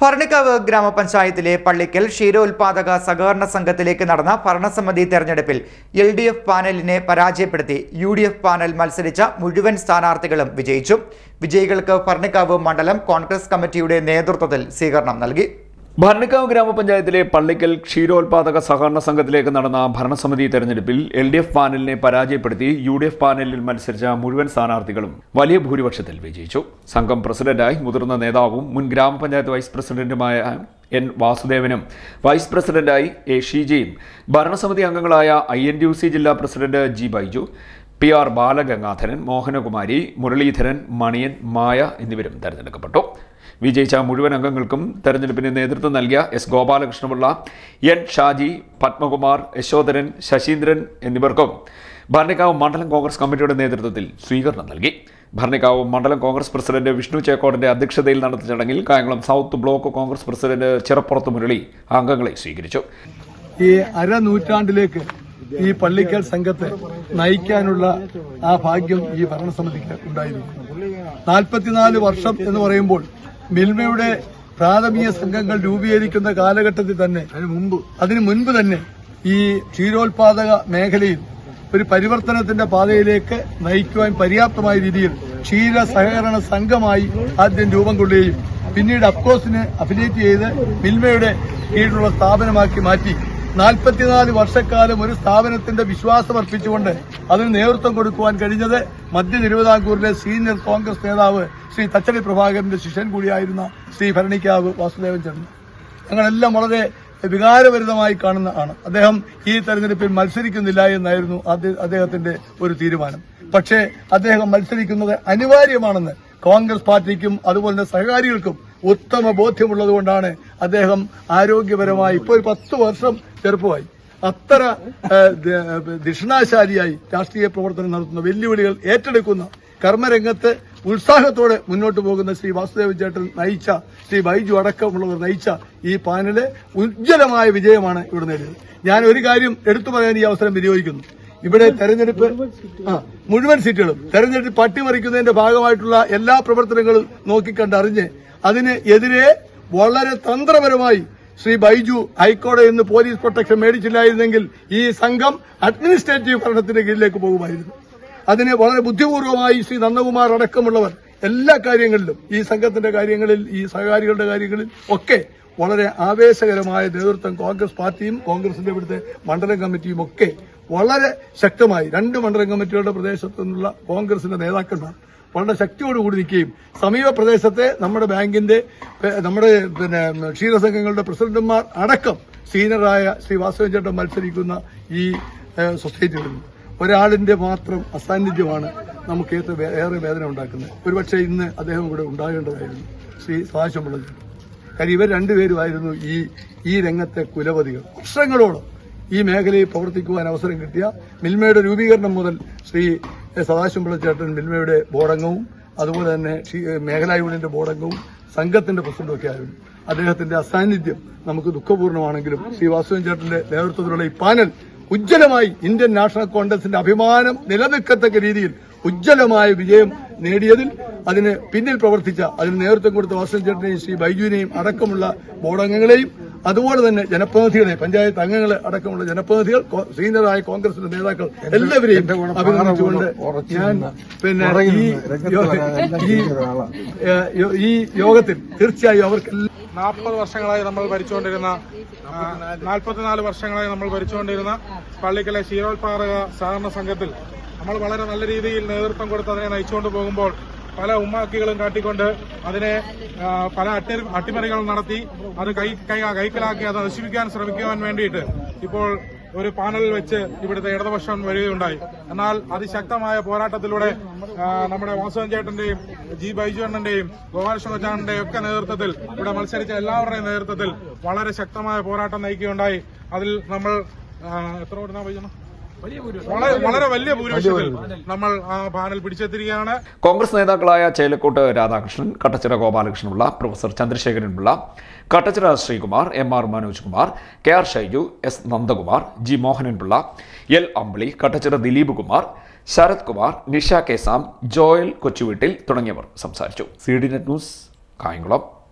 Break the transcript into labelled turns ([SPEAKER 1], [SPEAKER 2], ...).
[SPEAKER 1] ഭരണിക്കാവ് ഗ്രാമപഞ്ചായത്തിലെ പള്ളിക്കൽ ക്ഷീരോത്പാദക സഹകരണ സംഘത്തിലേക്ക് നടന്ന ഭരണസമിതി തെരഞ്ഞെടുപ്പിൽ എൽ ഡി എഫ് പാനലിനെ പരാജയപ്പെടുത്തി യു ഡി എഫ് പാനൽ മത്സരിച്ച മുഴുവൻ സ്ഥാനാർത്ഥികളും വിജയിച്ചു. വിജയികൾക്ക് ഭരണിക്കാവ് മണ്ഡലം കോൺഗ്രസ് കമ്മിറ്റിയുടെ നേതൃത്വത്തിൽ സ്വീകരണം നൽകി.
[SPEAKER 2] ഭരണിക്കാവ് ഗ്രാമപഞ്ചായത്തിലെ പള്ളിക്കൽ ക്ഷീരോത്പാദക സഹകരണ സംഘത്തിലേക്ക് നടന്ന ഭരണസമിതി തെരഞ്ഞെടുപ്പിൽ എൽ ഡി എഫ് പാനലിനെ പരാജയപ്പെടുത്തി യു ഡി എഫ് പാനലിൽ മത്സരിച്ച മുഴുവൻ സ്ഥാനാർത്ഥികളും വലിയ ഭൂരിപക്ഷത്തിൽ വിജയിച്ചു. സംഘം പ്രസിഡന്റായി മുതിർന്ന നേതാവും മുൻ ഗ്രാമപഞ്ചായത്ത് വൈസ് പ്രസിഡന്റുമായ എൻ വാസുദേവനും വൈസ് പ്രസിഡന്റായി എ ഷീജയും ഭരണസമിതി അംഗങ്ങളായ ഐ എൻ യു സി ജില്ലാ president G Baiju P R Balagangadharan Mohanakumari Muraleedharan Maniyan Maya എന്നിവരും തെരഞ്ഞെടുക്കപ്പെട്ടു. വിജയിച്ച മുഴുവൻ അംഗങ്ങൾക്കും തെരഞ്ഞെടുപ്പിന് നേതൃത്വം നൽകിയ എസ് ഗോപാലകൃഷ്ണപിള്ള എൻ ഷാജി പത്മകുമാർ യശോധരൻ ശശീന്ദ്രൻ എന്നിവർക്കും ഭരണിക്കാവ് മണ്ഡലം കോൺഗ്രസ് കമ്മിറ്റിയുടെ നേതൃത്വത്തിൽ സ്വീകരണം നൽകി. ഭരണിക്കാവ് മണ്ഡലം കോൺഗ്രസ് പ്രസിഡന്റ് വിഷ്ണു ചേക്കോടിന്റെ അധ്യക്ഷതയിൽ നടന്ന ചടങ്ങിൽ Kayamkulam south block Congress president Chirappurathu Murali അംഗങ്ങളെ സ്വീകരിച്ചു.
[SPEAKER 3] ഈ അരനൂറ്റാണ്ടിലേക്ക് ഈ പള്ളിക്കൽ സംഘത്തെ നയിക്കാനുള്ള ആ ഭാഗ്യം ഈ ഭരണസമിതിക്ക് ഉണ്ടായിരുന്നു. നാൽപ്പത്തിനാല് വർഷം എന്ന് പറയുമ്പോൾ മിൽമയുടെ പ്രാഥമിക സംഘങ്ങൾ രൂപീകരിക്കുന്ന കാലഘട്ടത്തിൽ തന്നെ അതിന് മുമ്പ്. അതിനു മുൻപ് തന്നെ ഈ ക്ഷീരോത്പാദക മേഖലയിൽ ഒരു പരിവർത്തനത്തിന്റെ പാതയിലേക്ക് നയിക്കുവാൻ പര്യാപ്തമായ രീതിയിൽ ക്ഷീര സഹകരണ സംഘമായി ആദ്യം രൂപം കൊള്ളുകയും പിന്നീട് അപ്കോസിനെ അഫിലിയേറ്റ് ചെയ്ത് മിൽമയുടെ കീഴിലുള്ള സ്ഥാപനമാക്കി മാറ്റി. നാൽപ്പത്തിനാല് വർഷക്കാലം ഒരു സ്ഥാപനത്തിന്റെ വിശ്വാസം അർപ്പിച്ചുകൊണ്ട് അതിന് നേതൃത്വം കൊടുക്കുവാൻ കഴിഞ്ഞത് മധ്യ തിരുവിതാംകൂറിലെ സീനിയർ കോൺഗ്രസ് നേതാവ് ശ്രീ തച്ചടി പ്രഭാകരന്റെ ശിഷ്യൻ കൂടിയായിരുന്ന ശ്രീ ഭരണിക്കാവ് വാസുദേവൻ ചെന്ന് ഞങ്ങളെല്ലാം വളരെ വികാരഭരിതമായി കാണുന്ന ആണ്. അദ്ദേഹം ഈ തെരഞ്ഞെടുപ്പിൽ മത്സരിക്കുന്നില്ല എന്നായിരുന്നു അദ്ദേഹത്തിന്റെ ഒരു തീരുമാനം. പക്ഷേ അദ്ദേഹം മത്സരിക്കുന്നത് അനിവാര്യമാണെന്ന് കോൺഗ്രസ് പാർട്ടിക്കും അതുപോലെ തന്നെ സഹകാരികൾക്കും ഉത്തമ ബോധ്യമുള്ളതുകൊണ്ടാണ് അദ്ദേഹം ആരോഗ്യപരമായി ഇപ്പോൾ ഒരു പത്ത് വർഷം ചെറുപ്പമായി. അത്ര ദക്ഷിണാശാലിയായി രാഷ്ട്രീയ പ്രവർത്തനം നടത്തുന്ന വെല്ലുവിളികൾ ഏറ്റെടുക്കുന്ന കർമ്മരംഗത്ത് ഉത്സാഹത്തോടെ മുന്നോട്ട് പോകുന്ന ശ്രീ വാസുദേവ ചേട്ടൻ നയിച്ച ശ്രീ ബൈജു അടക്കമുള്ളവർ നയിച്ച ഈ പാനൽ ഉജ്ജ്വലമായ വിജയമാണ് ഇവിടെ നേടിയത്. ഞാൻ ഒരു കാര്യം എടുത്തു പറയാൻ ഈ അവസരം വിനിയോഗിക്കുന്നു. ഇവിടെ തെരഞ്ഞെടുപ്പ് മുഴുവൻ സീറ്റുകളും തെരഞ്ഞെടുപ്പ് പട്ടിമറിക്കുന്നതിന്റെ ഭാഗമായിട്ടുള്ള എല്ലാ പ്രവർത്തനങ്ങളും നോക്കിക്കണ്ടറിഞ്ഞ് അതിന് എതിരെ വളരെ തന്ത്രപരമായി ശ്രീ ബൈജു ഹൈക്കോടതി നിന്ന് പോലീസ് പ്രൊട്ടക്ഷൻ മേടിച്ചില്ലായിരുന്നെങ്കിൽ ഈ സംഘം അഡ്മിനിസ്ട്രേറ്റീവ് ഭരണത്തിന്റെ കീഴിലേക്ക് പോകുമായിരുന്നു. അതിനെ വളരെ ബുദ്ധിപൂർവമായി ശ്രീ നന്ദകുമാർ അടക്കമുള്ളവർ എല്ലാ കാര്യങ്ങളിലും ഈ സംഘത്തിന്റെ കാര്യങ്ങളിൽ ഈ സഹകാരികളുടെ കാര്യങ്ങളിൽ ഒക്കെ വളരെ ആവേശകരമായ നേതൃത്വം കോൺഗ്രസ് പാർട്ടിയും കോൺഗ്രസിന്റെ ഇവിടുത്തെ മണ്ഡലം കമ്മിറ്റിയും ഒക്കെ വളരെ ശക്തമായി രണ്ട് മണ്ഡലം കമ്മിറ്റികളുടെ പ്രദേശത്തു നിന്നുള്ള കോൺഗ്രസിന്റെ നേതാക്കന്മാർ വളരെ ശക്തിയോടുകൂടി നിൽക്കുകയും സമീപ പ്രദേശത്തെ നമ്മുടെ ബാങ്കിന്റെ നമ്മുടെ പിന്നെ ക്ഷീരസംഘങ്ങളുടെ പ്രസിഡന്റുമാർ അടക്കം സീനിയറായ ശ്രീ വാസവൻ ചേട്ടൻ മത്സരിക്കുന്ന ഈ സൊസൈറ്റികളിൽ ഒരാളിന്റെ മാത്രം അസാന്നിധ്യമാണ് നമുക്ക് ഏറെ വേദന ഉണ്ടാക്കുന്നത്. ഒരുപക്ഷെ ഇന്ന് അദ്ദേഹം ഇവിടെ ഉണ്ടാകേണ്ടതായിരുന്നു. ശ്രീ സദാശിവം പിള്ളച്ചേട്ടൻ കാര്യം ഇവർ രണ്ടുപേരുമായിരുന്നു ഈ ഈ രംഗത്തെ കുലപതികൾ. വർഷങ്ങളോളം ഈ മേഖലയിൽ പ്രവർത്തിക്കുവാൻ അവസരം കിട്ടിയ മിൽമയുടെ രൂപീകരണം മുതൽ ശ്രീ സദാശിവം ചേട്ടൻ മിൽമയുടെ ബോർഡംഗവും അതുപോലെ തന്നെ മേഖലാ യൂണിയന്റെ ബോർഡംഗവും സംഘത്തിന്റെ പ്രസിഡന്റും ഒക്കെ ആയിരുന്നു. അദ്ദേഹത്തിന്റെ അസാന്നിധ്യം നമുക്ക് ദുഃഖപൂർണമാണെങ്കിലും ശ്രീ വാസുദേവൻ ചേട്ടന്റെ നേതൃത്വത്തിലുള്ള ഈ പാനൽ ഉജ്ജ്വലമായി ഇന്ത്യൻ നാഷണൽ കോൺഗ്രസിന്റെ അഭിമാനം നിലനിൽക്കത്തക്ക രീതിയിൽ ഉജ്ജ്വലമായ വിജയം നേടിയതിൽ അതിന് പിന്നിൽ പ്രവർത്തിച്ച അതിന് നേതൃത്വം കൊടുത്ത വാസൻ ചേട്ടനെയും ശ്രീ ബൈജുവിനെയും അടക്കമുള്ള ബോർഡംഗങ്ങളെയും അതുപോലെ തന്നെ ജനപ്രതിനിധികളെ പഞ്ചായത്ത് അംഗങ്ങളെ അടക്കമുള്ള ജനപ്രതിനിധികൾ സീനിയറായ കോൺഗ്രസിന്റെ നേതാക്കൾ എല്ലാവരെയും അഭിനന്ദിച്ചുകൊണ്ട് ഞാൻ പിന്നെ ഈ യോഗത്തിൽ തീർച്ചയായും അവർക്ക്
[SPEAKER 4] നാൽപ്പത് വർഷങ്ങളായി നമ്മൾ ഭരിച്ചുകൊണ്ടിരുന്ന നാൽപ്പത്തിനാല് വർഷങ്ങളായി നമ്മൾ ഭരിച്ചുകൊണ്ടിരുന്ന പള്ളിക്കലെ ക്ഷീരോത്പാദക സഹകരണ സംഘത്തിൽ നമ്മൾ വളരെ നല്ല രീതിയിൽ നേതൃത്വം കൊടുത്ത് അതിനെ നയിച്ചുകൊണ്ട് പോകുമ്പോൾ പല ഉമ്മാക്കികളും കാട്ടിക്കൊണ്ട് അതിനെ പല അട്ടി അട്ടിമറികൾ നടത്തി അത് കൈ കൈ കൈക്കലാക്കി അത് നശിപ്പിക്കാൻ ശ്രമിക്കുവാൻ വേണ്ടിയിട്ട് ഇപ്പോൾ ഒരു പാനലിൽ വെച്ച് ഇവിടുത്തെ ഇടതുപക്ഷം വരികയുണ്ടായി. എന്നാൽ അതിശക്തമായ പോരാട്ടത്തിലൂടെ നമ്മുടെ വാസുവൻ ചേട്ടന്റെയും ജി ബൈജു അണ്ണന്റെയും ഗോപാലകൃഷ്ണ കൊച്ചാണ്ടന്റെയും ഒക്കെ നേതൃത്വത്തിൽ ഇവിടെ മത്സരിച്ച എല്ലാവരുടെയും നേതൃത്വത്തിൽ വളരെ ശക്തമായ പോരാട്ടം നയിക്കുകയുണ്ടായി. അതിൽ നമ്മൾ എത്ര ഓടുന്ന ബൈജു വളരെ വലിയ ഭൂരിപക്ഷത്തിൽ നമ്മൾ ആ പാനൽ പിടിച്ചെത്തിരിക്കുകയാണ്
[SPEAKER 2] കോൺഗ്രസ് നേതാക്കളായ Chelakkott Radhakrishnan Kattachira Gopalakrishnapillai professor Chandrasekharan Pillai Kattachira Sreekumar M R Manoj Kumar K R Shaiju S Nandakumar G Mohananpillai L Ambili Kattachira Dileep Kumar Sarath Kumar Nisha K Sam Joel Kochuveettil തുടങ്ങിയവർ സംസാരിച്ചു. C D net news Kayamkulam.